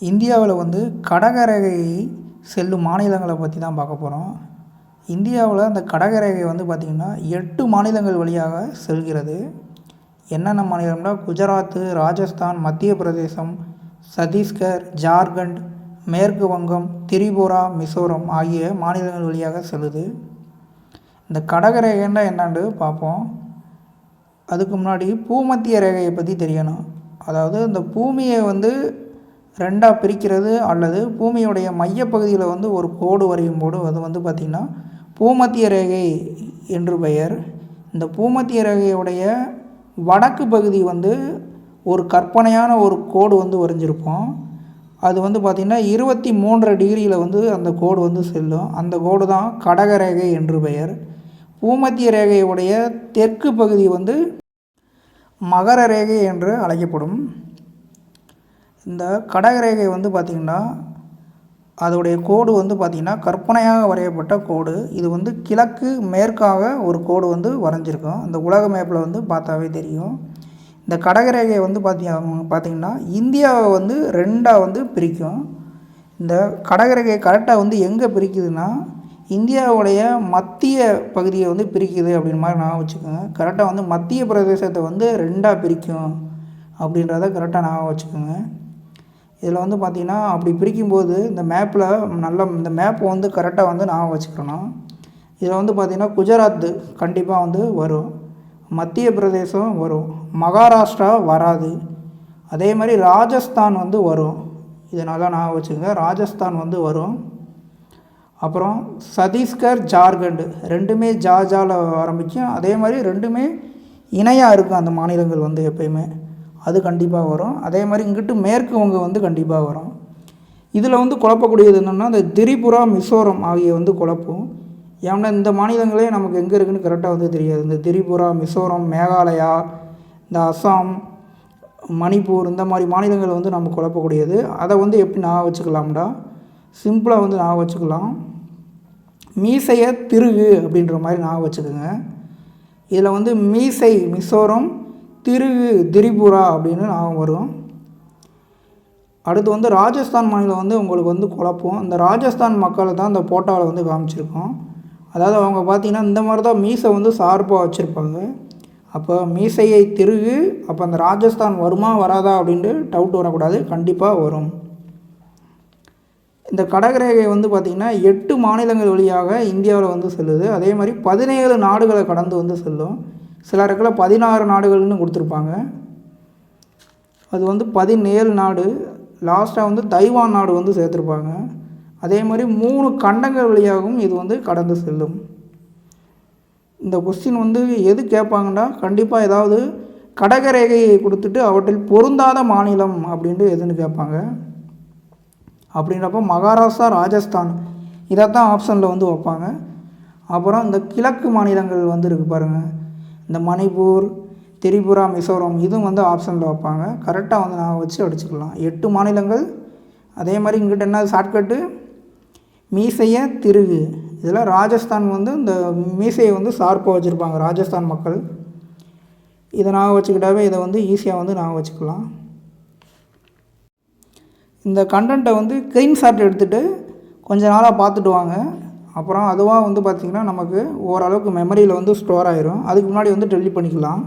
இந்தியாவில் வந்து கடகரேகையை செல்லும் மாநிலங்களை பற்றி தான் பார்க்க போகிறோம். இந்தியாவில் அந்த கடகரேகை வந்து பார்த்திங்கன்னா எட்டு மாநிலங்கள் வழியாக செல்கிறது. என்னென்ன மாநிலம்னா குஜராத்து ராஜஸ்தான் மத்திய பிரதேசம் சத்தீஸ்கர் ஜார்க்கண்ட் மேற்கு வங்கம் திரிபுரா மிசோரம் ஆகிய மாநிலங்கள் வழியாக செல்லுது. இந்த கடகரேகைன்னா என்னன்னு பார்ப்போம். அதுக்கு முன்னாடி பூமத்திய ரேகையை பற்றி தெரியணும். அதாவது இந்த பூமியை வந்து ரெண்டாக பிரிக்கிறது அல்லது பூமியுடைய மையப்பகுதியில் வந்து ஒரு கோடு வரையும் போது அது வந்து பார்த்திங்கன்னா பூமத்திய ரேகை என்று பெயர். இந்த பூமத்திய ரேகையுடைய வடக்கு பகுதி வந்து ஒரு கற்பனையான ஒரு கோடு வந்து வரைஞ்சிருப்போம். அது வந்து பார்த்திங்கன்னா இருபத்தி மூன்றரை டிகிரியில் வந்து அந்த கோடு வந்து செல்லும். அந்த கோடு தான் கடகரேகை என்று பெயர். பூமத்திய ரேகையுடைய தெற்கு பகுதி வந்து மகர ரேகை என்று அழைக்கப்படும். இந்த கடகரேகை வந்து பார்த்திங்கன்னா அதோடைய கோடு வந்து பார்த்திங்கன்னா கற்பனையாக வரையப்பட்ட கோடு. இது வந்து கிழக்கு மேற்காக ஒரு கோடு வந்து வரைஞ்சிருக்கும். இந்த உலக மேப்பில் வந்து பார்த்தாவே தெரியும். இந்த கடகரேகை வந்து பார்த்திங்க பார்த்திங்கன்னா இந்தியாவை வந்து ரெண்டாக வந்து பிரிக்கும். இந்த கடகரேகை கரெக்டாக வந்து எங்கே பிரிக்குதுன்னா இந்தியாவுடைய மத்திய பகுதியை வந்து பிரிக்குது அப்படின் மாதிரி நான் வச்சுக்கோங்க. கரெக்டாக வந்து மத்திய பிரதேசத்தை வந்து ரெண்டாக பிரிக்கும் அப்படின்றத கரெக்டாக நான் வச்சுக்கோங்க. இதில் வந்து பார்த்திங்கன்னா அப்படி பிரிக்கும்போது இந்த மேப்பில் நல்ல இந்த மேப்பை வந்து கரெக்டாக வந்து ஞாபகம் வச்சுக்கிறணும் இதில் வந்து பார்த்திங்கன்னா குஜராத்து கண்டிப்பாக வந்து வரும். மத்திய பிரதேசம் வரும். மகாராஷ்டிரா வராது. அதே மாதிரி ராஜஸ்தான் வந்து வரும். இதை நல்லா ஞாபகம் வச்சுக்கோங்க. ராஜஸ்தான் வந்து வரும். அப்புறம் சத்தீஸ்கர் ஜார்க்கண்ட் ரெண்டுமே ஜாஜாவில் ஆரம்பிக்கும். அதே மாதிரி ரெண்டுமே இணையாக இருக்கும் அந்த மாநிலங்கள் வந்து எப்பயுமே. அது கண்டிப்பாக வரும். அதே மாதிரி இங்கிட்டு மேற்கு வங்க வந்து கண்டிப்பாக வரும். இதில் வந்து குழப்பக்கூடியது என்னென்னா இந்த திரிபுரா மிசோரம் ஆகிய வந்து குழப்பம். ஏன்னா இந்த மாநிலங்களே நமக்கு எங்கே இருக்குன்னு கரெக்டாக வந்து தெரியாது. இந்த திரிபுரா மிசோரம் மேகாலயா இந்த அஸ்ஸாம் மணிப்பூர் இந்த மாதிரி மாநிலங்கள் வந்து நம்ம குழப்பக்கூடியது. அதை வந்து எப்படி நான் வச்சுக்கலாம்டா? சிம்பிளாக வந்து நான் வச்சுக்கலாம். மீசைய திருகு அப்படின்ற மாதிரி நான் வச்சுக்கோங்க. இதில் வந்து மீசை மிசோரம் திருகு திரிபுரா அப்படின்னு நான் வரும். அடுத்து வந்து ராஜஸ்தான் மாநிலம் வந்து உங்களுக்கு வந்து குழப்பம். இந்த ராஜஸ்தான் மக்களை தான் இந்த போட்டோவில் வந்து காமிச்சிருக்கோம். அதாவது அவங்க பார்த்திங்கன்னா இந்த மாதிரி தான் மீசை வந்து சார்பாக வச்சுருப்பாங்க. அப்போ மீசையை திருகு அப்போ அந்த ராஜஸ்தான் வருமா வராதா அப்படின்ட்டு டவுட் வரக்கூடாது கண்டிப்பாக வரும். இந்த கடகரேகை வந்து பார்த்திங்கன்னா எட்டு மாநிலங்கள் வழியாக இந்தியாவில் வந்து செல்லுது. அதே மாதிரி பதினேழு நாடுகளை கடந்து வந்து செல்லும். சில இடத்துல பதினாறு நாடுகள்னு கொடுத்துருப்பாங்க. அது வந்து பதினேழு நாடு லாஸ்ட்டாக வந்து தைவான் நாடு வந்து சேர்த்துருப்பாங்க. அதே மாதிரி மூணு கண்டங்கள் வழியாகவும் இது வந்து கடந்து செல்லும். இந்த கொஸ்டின் வந்து எது கேட்பாங்கன்னா கண்டிப்பாக ஏதாவது கடகரேகையை கொடுத்துட்டு அவற்றில் பொருந்தாத மாநிலம் அப்படின்ட்டு எதுன்னு கேட்பாங்க. அப்படின்றப்போ மகாராஷ்டிரா ராஜஸ்தான் இதைத்தான் ஆப்ஷனில் வந்து வைப்பாங்க. அப்புறம் இந்த கிழக்கு மாநிலங்கள் வந்து இருக்குது பாருங்கள் இந்த மணிப்பூர் திரிபுரா மிசோரம் இதுவும் வந்து ஆப்ஷனில் வைப்பாங்க. கரெக்டாக வந்து நான் வச்சு அடிச்சுக்கலாம். எட்டு மாநிலங்கள். அதே மாதிரி இங்கிட்ட என்ன ஷார்ட்கட்டு மீசைய திருகு. இதில் ராஜஸ்தான் வந்து இந்த மீசையை வந்து ஷார்ப்பாக வச்சுருப்பாங்க ராஜஸ்தான் மக்கள். இதை நான் வச்சுக்கிட்டாவே இதை வந்து ஈஸியாக வந்து நான் வச்சுக்கலாம். இந்த கண்டென்ட்டை வந்து ஸ்க்ரீன்ஷாட் எடுத்துகிட்டு கொஞ்ச நாளாக பார்த்துட்டு வாங்க. அப்புறம் அதுவாக வந்து பார்த்திங்கன்னா நமக்கு ஓரளவுக்கு மெமரியில் வந்து ஸ்டோர் ஆயிரும். அதுக்கு முன்னாடி வந்து டெலிட் பண்ணிக்கலாம்.